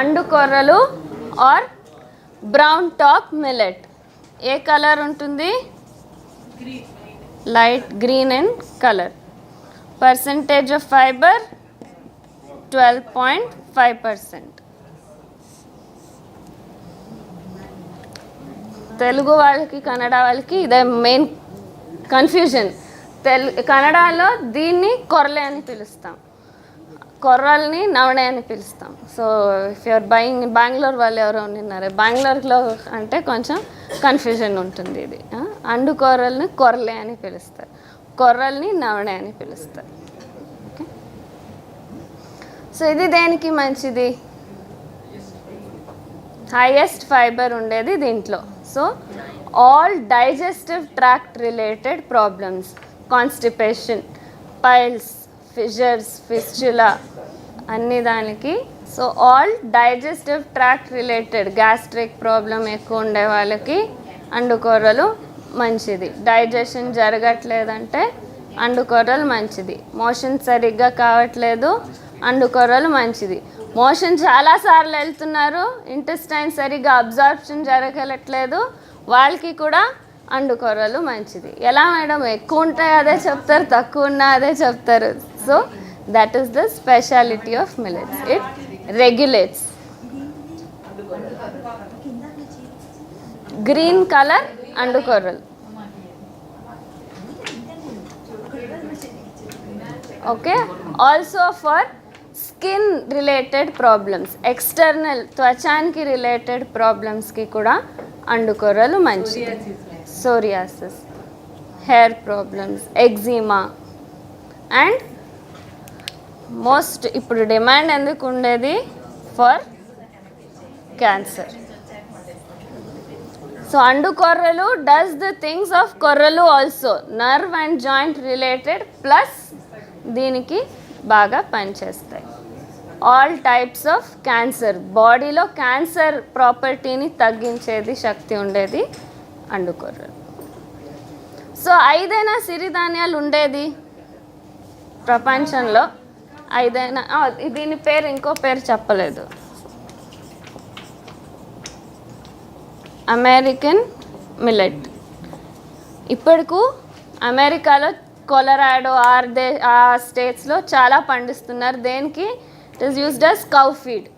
And కొర్రలు or brown top millet. ఏ colour ఉంటుంది? Light green and colour. Percentage of fibre twelve point five percent. Telugu వాళ్ళకి కన్నడ వాళ్ళకి ఇదే మెయిన్ కన్ఫ్యూజన్ తెలు కన్నడలో దీన్ని కొరలే అని పిలుస్తాం. కొర్రల్ని నవణే అని పిలుస్తాం. So if your buying Bengaluru వాళ్ళు ఎవరో ఉన్నారు బెంగళూరులో అంటే కొంచెం కన్ఫ్యూజన్ ఉంటుంది ఇది. అండు కొర్రల్ని కొర్రలే అని పిలుస్తారు. కొర్రల్ని నవణే అని పిలుస్తారు. ఓకే సో ఇది దేనికి మంచిది? హైయెస్ట్ ఫైబర్ ఉండేది దీంట్లో. So all digestive tract related problems constipation piles fissures fistula అన్ని దానికి. So all digestive tract related gastric problem ఎక్కువ ఉండే వాళ్ళకి అండుకూరలు మంచిది. డైజెషన్ జరగట్లేదంటే అండుకూరలు మంచిది. మోషన్ సరిగ్గా కావట్లేదు అండుకూరలు మంచిది. మోషన్ చాలాసార్లు వెళ్తున్నారు ఇంటెస్టైన్ సరిగ్గా అబ్జార్ప్షన్ జరగట్లేదు వాళ్ళకి కూడా అండుకూరలు మంచిది. ఎలా మేడం? ఎక్కువ ఉంటాయి అదే చెప్తారు తక్కువ ఉన్నా అదే చెప్తారు. So that is the speciality of millets it regulates green colour అండుకొర్రలు okay also for skin related problems external త్వచానికి related ప్రాబ్లమ్స్కి కూడా అండుకొర్రలు మంచిది. Psoriasis hair problems eczema and most ఇప్పుడు డిమాండ్ ఎందుకు ఉండేది ఫర్ క్యాన్సర్? సో అండు కొర్రలు డస్ ద థింగ్స్ ఆఫ్ కొర్రలు also nerve and joint related plus దీనికి బాగా పనిచేస్తాయి. ఆల్ టైప్స్ ఆఫ్ క్యాన్సర్ బాడీలో క్యాన్సర్ ప్రాపర్టీని తగ్గించేది శక్తి ఉండేది అండుకొర్రలు సో ఐదైనా సిరిధాన్యాలు ఉండేది ప్రపంచంలో? ఐదైనా దీని పేరు ఇంకో పేరు చెప్పలేదు. American millet. ఇప్పటికు అమెరికాలో కొలరాడో ఆర్ దే ఆ స్టేట్స్లో చాలా పండిస్తున్నారు. దేనికి? It is used as cow feed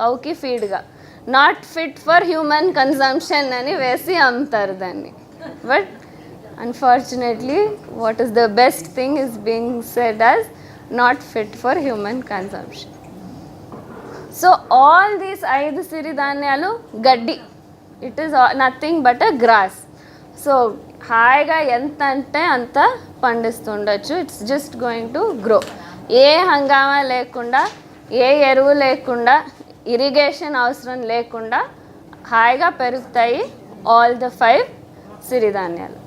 కౌకి ఫీడ్గా not fit for human consumption అని వేసి అమ్ముతారు దాన్ని. But unfortunately what is the best thing is being said as not fit for human consumption so all these ఐదు సిరిధాన్యాలు గడ్డి. It is nothing but a grass so హాయిగా ఎంత అంటే అంత పండిస్తుండొచ్చు. It's just going to grow ఏ హంగామా లేకుండా ఏ ఎరువు లేకుండా ఇరిగేషన్ అవసరం లేకుండా హాయిగా పెరుగుతాయి ఆల్ ద ఫైవ్ సిరిధాన్యాలు.